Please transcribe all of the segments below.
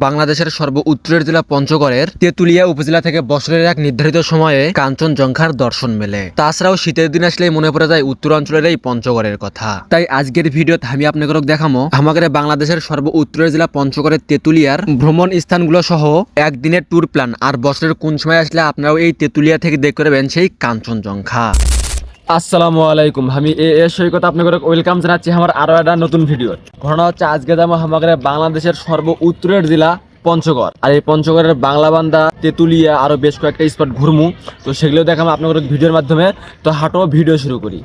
বাংলাদেশের সর্ব উত্তরের জেলা পঞ্চগড়ের তেতুলিয়া উপজেলা থেকে বছরের এক নির্ধারিত সময়ে কাঞ্চনজঙ্ঘার দর্শন মেলে। তাছাড়াও শীতের দিন আসলেই মনে পড়ে যায় উত্তরাঞ্চলের এই পঞ্চগড়ের কথা। তাই আজকের ভিডিওতে আমি আপনাকে দেখামো, আমাদের বাংলাদেশের সর্ব উত্তরের জেলা পঞ্চগড়ের তেতুলিয়ার ভ্রমণ স্থানগুলো সহ একদিনের ট্যুর প্ল্যান আর বছরের কোন সময় আসলে আপনারাও এই তেতুলিয়া থেকে দেখতে পারবেন সেই কাঞ্চনজঙ্ঘা। আসসালামু আলাইকুম। আমি এ এ সৈকত আপনাকে ওয়েলকাম জানাচ্ছি আমার আরও একটা নতুন ভিডিও ঘটনা হচ্ছে আজকে যাব আমাদের বাংলাদেশের সর্ব উত্তরের জেলা পঞ্চগড়। আর এই পঞ্চগড়ের বাংলাবান্ধা তেঁতুলিয়া আরও বেশ কয়েকটা স্পট ঘুরমু। তো সেগুলো দেখাম আপনাদের ভিডিওর মাধ্যমে। তো হাঁটো, ভিডিও শুরু করি।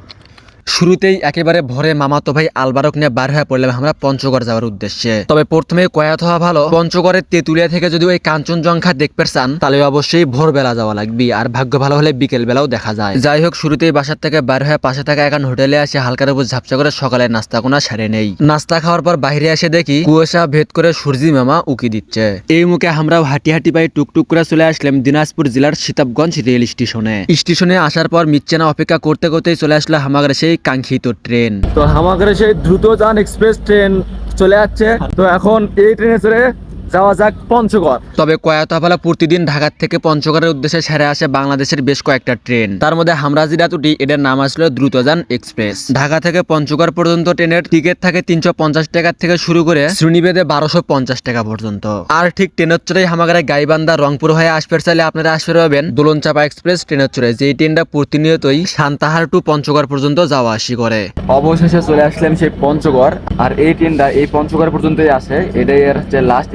শুরুতেই একেবারে ভরে মামাতো ভাই আলবারক নিয়ে বার হয়ে পড়লাম আমরা পঞ্চগড় যাওয়ার উদ্দেশ্যে। তবে প্রথমে কয়াত হওয়া ভালো, পঞ্চগড়ের তেতুলিয়া থেকে যদি ওই কাঞ্চনজঙ্ঘা দেখতে চান, তাহলে অবশ্যই ভোরবেলা যাওয়া লাগবে, আর ভাগ্য ভালো হলে বিকেল বেলাও দেখা যায়। যাই হোক, শুরুতেই বাসার থেকে বার হয়ে পাশে থাকা এখন হোটেলে আসে হালকার উপর ঝাপসা করে সকালে নাস্তা কোনা সারে নেই। নাস্তা খাওয়ার পর বাইরে এসে দেখি কুয়াশা ভেদ করে সূর্যি মামা উকি দিচ্ছে। এই মুখে আমরাও হাঁটি হাঁটি পাই টুকটুক করে চলে আসলাম দিনাজপুর জেলার সীতাবগঞ্জ রেল স্টেশনে। স্টেশনে আসার পর মিচ্ছেনা অপেক্ষা করতে করতেই চলে আসলো আমাদের সেই কাঙ্ক্ষিত ট্রেন। তো আমাদের সেই দ্রুত যান এক্সপ্রেস ট্রেন চলে যাচ্ছে। তো এখন এই ট্রেনে চড়ে যাওয়া যাক পঞ্চগড়। তবে কয়াতপালা প্রতিদিন ঢাকা থেকে পঞ্চগড়ের উদ্দেশ্যে সেরে আসে বাংলাদেশের বেশ কয়েকটা ট্রেন। তার মধ্যে হামরাজি রাতুটি এটার নাম আসলো দ্রুতযান এক্সপ্রেস। ঢাকা থেকে পঞ্চগড় পর্যন্ত ট্রেনের টিকিট থাকে তিনশো পঞ্চাশ টাকা থেকে শুরু করে শ্রেণীভেদে বারোশো পঞ্চাশ টাকা পর্যন্ত। আর ঠিক ট্রেনের চড়ে হামাগারে গাইবান্ধা, রংপুর হয়ে আসবে চাইলে আপনারা আসবে পাবেন দোলনচাপা এক্সপ্রেস ট্রেনের চড়ে যেই ট্রেনটা প্রতিনিয়তই সান্তাহার টু পঞ্চগড় পর্যন্ত যাওয়া আসি করে। অবশেষে চলে আসলাম সেই পঞ্চগড়, আর এই ট্রেনটা এই পঞ্চগড় পর্যন্তই আসে। এটাই এর হচ্ছে লাস্ট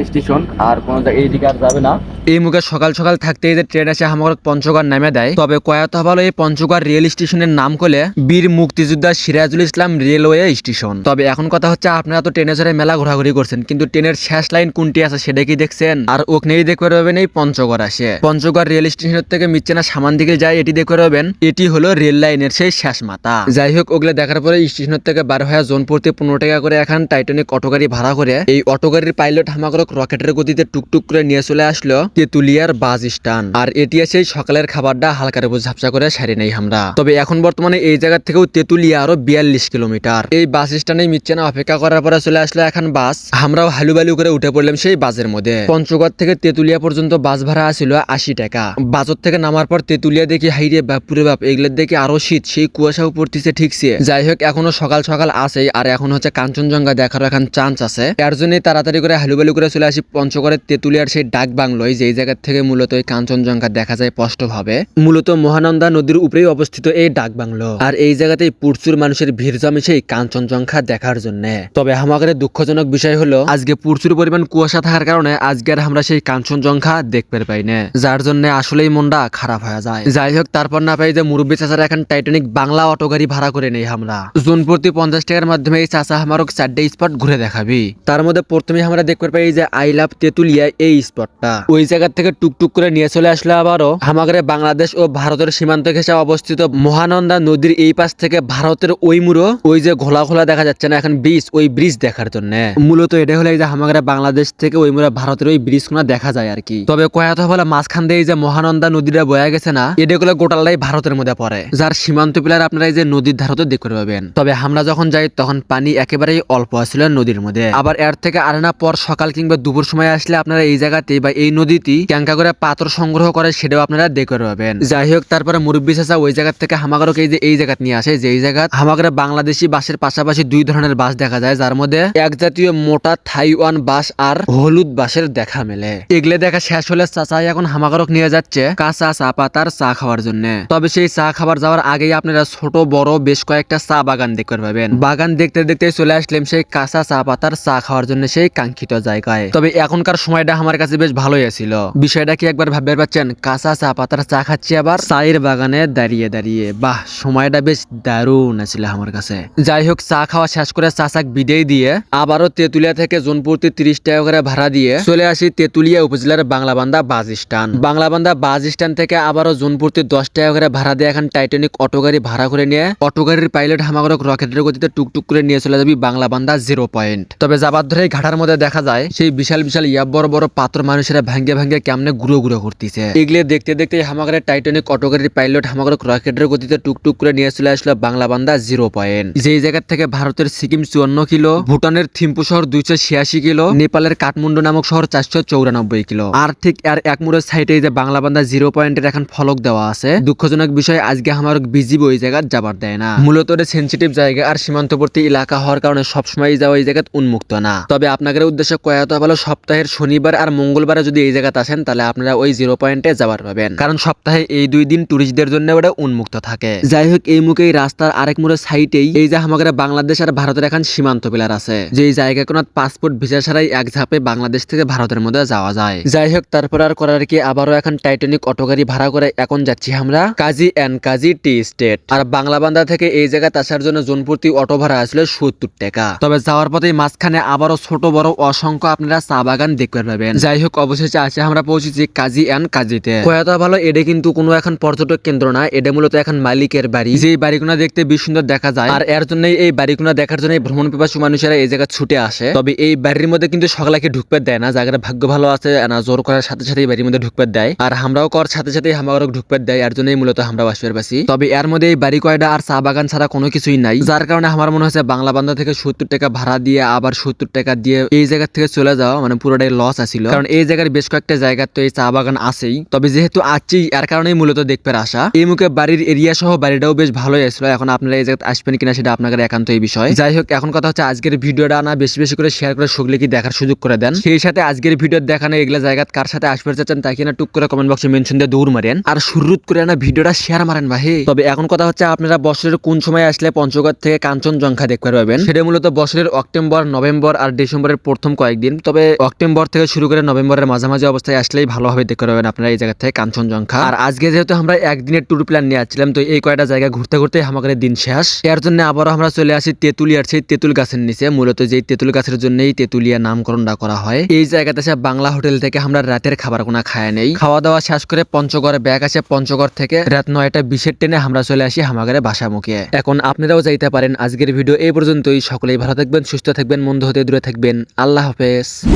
আর কোনো জায়গায় এইদিকে আর যাবে না। এই মুখে সকাল সকাল থাকতেই যে ট্রেন এসে আমাকে পঞ্চগড় নামে দেয়। তবে কয়াত হলো এই পঞ্চগড় রেল স্টেশনের নাম করলে বীর মুক্তিযোদ্ধা সিরাজুল ইসলাম রেলওয়ে স্টেশন। তবে এখন কথা হচ্ছে, আপনারা তো ট্রেনে চড়ে মেলা ঘোরাঘুরি করছেন, কিন্তু ট্রেনের শেষ লাইন কোনটি আছে সেটা কি দেখছেন? আর ওখানেই দেখতে পারবেন এই পঞ্চগড় আসে। পঞ্চগড় রেল স্টেশনের থেকে মিচ্ছেনা সামান দিকে যায়, এটি দেখতে পারবেন এটি হলো রেল লাইনের সেই শেষ মাথা। যাই হোক, ওগুলো দেখার পরে স্টেশনের থেকে বার হয়ে প্রতি পনেরো টাকা করে এখন টাইটানিক অটো গাড়ি ভাড়া করে এই অটো গাড়ির পাইলট হামাগরক রকেটের গতিতে টুকটুক করে নিয়ে চলে আসলো তেতুলিয়ার বাস স্ট্যান্ড আর এটি সেই সকালের খাবারটা হালকার উপর ঝাপসা করে সারি নেই আমরা তবে এখন বর্তমানে এই জায়গা থেকেও তেতুলিয়া আরও বিয়াল্লিশ কিলোমিটার। এই বাস স্ট্যান্ডে মিচ্ছে না অপেক্ষা করার পরে চলে আসলো এখন বাস। আমরাও হালু বালু করে উঠে পড়লাম সেই বাসের মধ্যে। পঞ্চগড় থেকে তেতুলিয়া পর্যন্ত বাস ভাড়া আসছিল আশি টাকা। বাজার থেকে নামার পর তেতুলিয়া দেখি হাইরে বাপুরে বাপ এগুলোর দেখি আরও শীত, সেই কুয়াশাও পড়তেছে ঠিকছে যাই হোক, এখনও সকাল সকাল আসেই আর এখন হচ্ছে কাঞ্চনজঙ্ঘা দেখার এখন চান্স আছে। এর জন্যই তাড়াতাড়ি করে হালুবালু করে চলে আসি পঞ্চগড়ের তেতুলিয়ার সেই ডাক বাংলোয়, যেই জায়গা থেকে মূলত এই কাঞ্চনজঙ্ঘা দেখা যায় স্পষ্টভাবে, মূলত মহানন্দা নদীর উপরেই অবস্থিত এই ডাক বাংলো। আর এই জায়গাতেই প্রচুর মানুষের ভিড় জমে সেই কাঞ্চনজঙ্ঘা দেখার জন্য। তবে আমাদের দুঃখজনক বিষয় হলো, আজকে প্রচুর পরিমাণ কুয়াশা থাকার কারণে আজকে আর আমরা সেই কাঞ্চনজঙ্ঘা দেখতে পাই না। যার জন্য আসলেই মনটা খারাপ হয়ে যায়। যাই হোক, তারপর না পাই যে মুরব্বী চাচারা এখন টাইটানিক বাংলা অটো গাড়ি ভাড়া করে নেই আমরা জুন প্রতি পঞ্চাশ টাকার মাধ্যমে এই চাচা আমারও চারটে স্পট ঘুরে দেখাবি। তার মধ্যে প্রথমে আমরা দেখতে পাই যে আই লাভ তেতুলিয়া এই স্পটটা। ওই জায়গা থেকে টুকটুক করে নিয়ে চলে আসলে আবারও আমাদের বাংলাদেশ ও ভারতের সীমান্ত ঘেঁষে অবস্থিত মহানন্দা নদীর এই পাশ থেকে ভারতের ওই মুড়ো, ওই যে ঘোলা ঘোলা দেখা যাচ্ছে না, এখন ব্রিজ, ওই ব্রিজ দেখার জন্য। মূলত এটা হলো যে আমাদের বাংলাদেশ থেকে ওই মুড়া ভারতের ওই ব্রিজ কোনা দেখা যায় আর কি। তবে কয়াত বলে মাঝখান দিয়ে এই যে মহানন্দা নদীটা বয়া গেছে না এটা গুলো গোটালাই ভারতের মধ্যে পড়ে। যার সীমান্ত পিলার আপনারা এই যে নদীর ধারতে দেখতে পাবেন। তবে আমরা যখন যাই তখন পানি একেবারেই অল্প আসছিল নদীর মধ্যে। আবার এর থেকে আর না পর সকাল কিংবা দুপুর সময় আসলে আপনারা এই জায়গাতে বা এই নদীতে ক্যাঙ্কা করে পাথর সংগ্রহ করে সেটাও আপনারা দেখতে পাবেন। যাই হোক, তারপরে মুরব্বী চাচা ওই জায়গা থেকে হামাগারক এই যে, এই জায়গা নিয়ে আসে। যে এই জায়গা হামাগারে বাংলাদেশি বাসের পাশাপাশি দুই ধরনের বাস দেখা যায়, যার মধ্যে এক জাতীয় মোটা থাইওয়ান বাস আর হলুদ বাসের দেখা মেলে। এগুলো দেখা শেষ হলে চাচাই এখন হামাগারক নিয়ে যাচ্ছে কাঁচা চা পাতার চা খাওয়ার জন্য। তবে সেই চা খাবার যাওয়ার আগেই আপনারা ছোট, বড় বেশ কয়েকটা চা বাগান দেখতে পাবেন। বাগান দেখতে দেখতে চলে আসলাম সেই কাঁচা চা পাতার চা খাওয়ার জন্য সেই কাঙ্ক্ষিত জায়গায়। তবে এখনকার সময়টা আমার কাছে বেশ ভালোই ছিল বিষয়টা কি একবার ভাবতে পারছেন কাঁচা চা পাতার চা খাচ্ছি আবার। চায়ের বাগানে দাঁড়িয়ে দাঁড়িয়ে। বাহ, সময়টা বেশ দারুণ ছিল আমার কাছে। যাই হোক, চা খাওয়া শেষ করে চাচাক বিদেয় দিয়ে আবারও তেতুলিয়া থেকে জোনপুরতে তিরিশ টাকা করে ভাড়া দিয়ে চলে আসি তেতুলিয়া উপজেলার Banglabandha bus stand. Banglabandha bus stand থেকে আবারও জোনপুরতে দশ টাকা করে ভাড়া দিয়ে এখন টাইটানিক অটো গাড়ি ভাড়া করে নিয়ে অটো গাড়ির পাইলট হামাগরক রকেটের গতিতে টুকটুক করে নিয়ে চলে যাবি বাংলাবান্ধা জিরো পয়েন্ট। তবে যাবার ধরে ঘাটার মধ্যে দেখা যায়, সেই বিশাল বিশাল বিশাল, ইয়া বড় বড় পাথর মানুষেরা ভাঙ্গে ভাঙ্গে কেমনে গুঁড়ো গুঁড়ো করতেছে। এগুলো দেখতে দেখতে হামাগারের টাইটানিক অটোগাড়ির পাইলট হামাগার রকেটের গতিতে টুকটুক করে নিয়ে চলে আসলো বাংলা বান্দা জিরো পয়েন্ট যেই জায়গা থেকে ভারতের সিকিম চুয়ান্ন কিলো, ভুটানের থিম্পু শহর দুইশো ছিয়াশি কিলো, নেপালের কাঠমান্ডু নামক শহর চারশো চৌরানব্বই কিলো। আর ঠিক আর এক মুড়ের সাইডে যে বাংলা বান্দা জিরো পয়েন্টের এখন ফলক দেওয়া আছে, দুঃখজনক বিষয় আজকে আমার বিজিবি ওই জায়গা যাবার দেয় না। মূলত সেন্সিটিভ জায়গা আর সীমান্তবর্তী এলাকা হওয়ার কারণে সবসময় যাওয়া এই জায়গা উন্মুক্ত না। তবে আপনাদের উদ্দেশ্যে কয়াত ভালো সপ্তাহের শনিবার আর মঙ্গলবারে যদি এই জায়গাতে আসেন, তাহলে আপনারা ওই জিরো পয়েন্টে যাবার পাবেন। কারণ সপ্তাহে এই দুই দিন টুরিস্টদের জন্য ওটা উন্মুক্ত থাকে। যাই হোক, এই মুখে এই রাস্তার আরেক মুড়ের সাইটেই এই যে আমাদের বাংলাদেশ আর ভারতের এখন সীমান্ত পিলার আছে। যে এই জায়গা কোনো পাসপোর্ট ভিসা ছাড়াই এক ঝাপে বাংলাদেশ থেকে ভারতের মধ্যে যাওয়া যায়। যাই হোক, তারপর আর করার কি? আবারও এখন টাইটানিক অটো গাড়ি ভাড়া করে এখন যাচ্ছি আমরা Kazi and Kazi tea estate R Banglabandha থেকে এই জায়গায় আসার জন্য জনপ্রতি অটো ভাড়া আসলে সত্তর টাকা। তবে যাওয়ার পথে মাঝখানে আবারও ছোট বড় অসংখ্য আপনারা চা বাগান দেখতে পাবেন যাই হোক অবশেষে আছে আমরা পৌঁছেছি কাজী অ্যান্ড কাজীতে। কয়াতা ভালো এটা কিন্তু কোনো এখন পর্যটক কেন্দ্র না এটা মূলত এখন মালিকের বাড়ি। যে বাড়িগুলো দেখতে বেশ সুন্দর দেখা যায়, আর এর জন্য এই বাড়িগুলো দেখার জন্য ভ্রমণ পিপাসু মানুষেরা এই জায়গা ছুটে আসে। তবে এই বাড়ির মধ্যে কিন্তু সকালকে ঢুকতে দেয় না জায়গাটা ভাগ্য ভালো আছে না জোর করার সাথে সাথে এই বাড়ির মধ্যে ঢুকতে দেয়। আর আমরাও কর সাথে সাথে আমারও ঢুকতে দেয়, এর জন্যই মূলত আমরা বাসের বাসি। তবে এর মধ্যে এই বাড়ি কয়টা আর চা বাগান ছাড়া কোনো কিছুই নাই, যার কারণে আমার মনে হচ্ছে বাংলা বান্ধব থেকে সত্তর টাকা ভাড়া দিয়ে, আবার সত্তর টাকা দিয়ে এই জায়গা থেকে চলে যাওয়া মানে পুরোটাই লস আছিল। কারণ এই জায়গার বেশ কয়েকটা জায়গা তো এই চা বাগান আছেই। তবে যেহেতু আছি এর কারণেই মূলত দেখতে আসা। এই মুখে বাড়ির এরিয়া সহ বাড়িটাও বেশ ভালোই আসলো এখন আপনারা এই জায়গায় আসবেন কিনা সেটা আপনাদের একান্ত এই বিষয়। যাই হোক, এখন কথা হচ্ছে আজকের ভিডিওটা না বেশি বেশি করে শেয়ার করে সকলে কি দেখার সুযোগ করে দেন? সেই সাথে আজকের ভিডিও দেখানো এগুলা জায়গা কার সাথে আসবে চাচ্ছেন তাকে না টুক করে কমেন্ট বক্সে মেনশন দিয়ে দৌড় মারেন। আর শুরুত করে না ভিডিওটা শেয়ার মারেন ভাই। তবে এখন কথা হচ্ছে আপনারা বছরের কোন সময় আসলে পঞ্চগড় থেকে কাঞ্চনজঙ্ঘা দেখতে পাবেন সেটা মূলত বছরের অক্টোবর, নভেম্বর আর ডিসেম্বরের প্রথম কয়েকদিন। তবে অক্টোবর থেকে শুরু করে নভেম্বরের মাঝামাঝি অবস্থায় আসলেই ভালোভাবে দেখতে পাবেন আপনারা এই জায়গা থেকে কাঞ্চনজঙ্ঘা। আর আজকে যেহেতু আমরা একদিনের ট্যুর প্ল্যান নিয়ে আসছিলাম, তো এই কয়টা জায়গা ঘুরতে ঘুরতে আমাদের দিন শেষ। এর জন্য আবারও আমরা চলে আসি তেতুলিয়ার সেই তেঁতুল গাছের নিচে। মূলত যে তেঁতুল গাছের জন্যই তেতুলিয়া নামকরণটা করা হয়। এই জায়গাতে সে বাংলা হোটেল থেকে আমরা রাতের খাবার কোনো খায় নেই। খাওয়া দাওয়া শেষ করে পঞ্চগড়ে ব্যাগ আসে পঞ্চগড় থেকে রাত নয়টা বিশের ট্রেনে আমরা চলে আসি হামাগারে বাসা মুখে এখন আপনারাও যাইতে পারেন। আজকের ভিডিও এই পর্যন্তই। সকলেই ভালো থাকবেন, সুস্থ থাকবেন, মন্দ হতে দূরে থাকবেন। আল্লাহ হাফেজ।